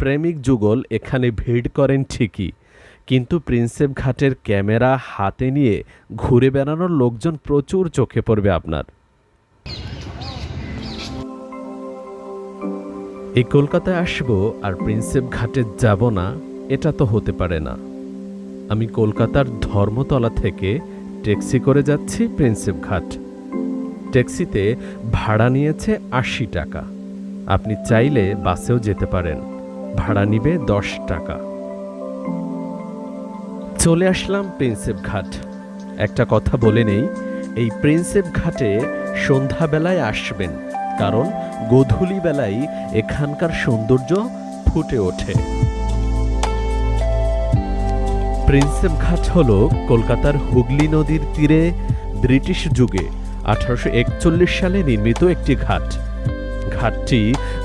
প্রেমিক যুগল এখানে ভিড় করেন ঠিকই, কিন্তু প্রিন্সেপ ঘাটের ক্যামেরা হাতে নিয়ে ঘুরে বেড়ানোর লোকজন প্রচুর চোখে পড়বে আপনার। এই কলকাতায় আসব আর প্রিন্সেপ ঘাটে যাব না, এটা তো হতে পারে না। আমি কলকাতার ধর্মতলা থেকে ট্যাক্সি করে যাচ্ছি প্রিন্সেপ ঘাট। ট্যাক্সিতে ভাড়া নিয়েছে আশি টাকা। আপনি চাইলে বাসেও যেতে পারেন। ভাড়া নিবে দশ টাকা। চলে আসলাম প্রিন্সেপ ঘাট। একটা কথা বলে নেই, এই প্রিন্সেপ ঘাটে সন্ধ্যাবেলায় আসবেন, কারণ গোধূলি বেলায় এখানকার সৌন্দর্য ফুটে ওঠে। প্রিন্সেপ ঘাট হল কলকাতার হুগলি নদীর তীরে ব্রিটিশ যুগে আঠারোশো একচল্লিশ সালে নির্মিত একটি ঘাট। ঘাটটি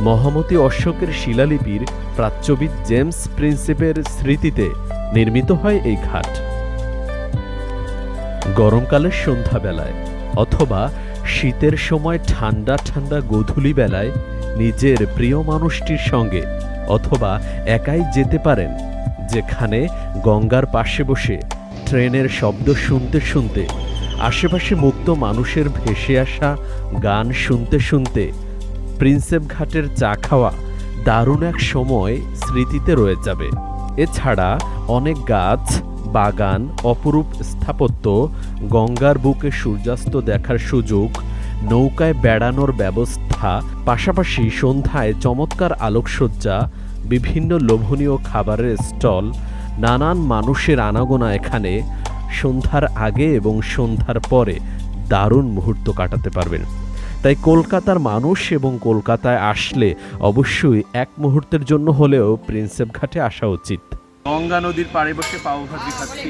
মহামতি অশোকের শিলালিপির প্রাচ্যবিদ জেমস প্রিন্সেপের স্মৃতিতে নির্মিত হয় এই ঘাট। গরমকালের সন্ধ্যাবেলায় অথবা শীতের সময় ঠান্ডা ঠান্ডা গোধূলি বেলায় নিজের প্রিয় মানুষটির সঙ্গে অথবা একাই যেতে পারেন, যেখানে গঙ্গার পাশে বসে ট্রেনের শব্দ শুনতে শুনতে, আশেপাশে মুক্ত মানুষের ভেসে আসা গান শুনতে শুনতে প্রিন্সেপ ঘাটের চা খাওয়া দারুণ এক সময় স্মৃতিতে রয়ে যাবে। এছাড়া অনেক গাছ, বাগান, অপরূপ স্থাপত্য, গঙ্গার বুকে সূর্যাস্ত দেখার সুযোগ, নৌকায় বেড়ানোর ব্যবস্থা, পাশাপাশি সন্ধ্যায় চমৎকার আলোকসজ্জা, বিভিন্ন লোভনীয় খাবারের স্টল, নানান মানুষের আনাগোনা এখানে সন্ধ্যার আগে এবং সন্ধ্যার পরে দারুণ মুহূর্ত কাটাতে পারবেন। তাই কলকাতার মানুষ এবং কলকাতায় আসলে অবশ্যই এক মুহূর্তের জন্য হলেও প্রিন্সেপ ঘাটে আসা উচিত। গঙ্গা নদীর পাড়ে বসে পাও ভাজি খাচ্ছি।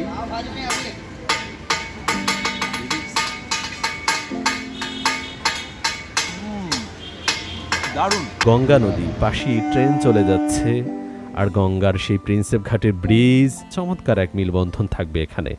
দারুণ। গঙ্গা নদী পাশেই ট্রেন চলে যাচ্ছে আর গঙ্গার সেই প্রিন্সেপ ঘাটের ব্রিজ চমৎকার এক মিলবন্ধন থাকবে এখানে।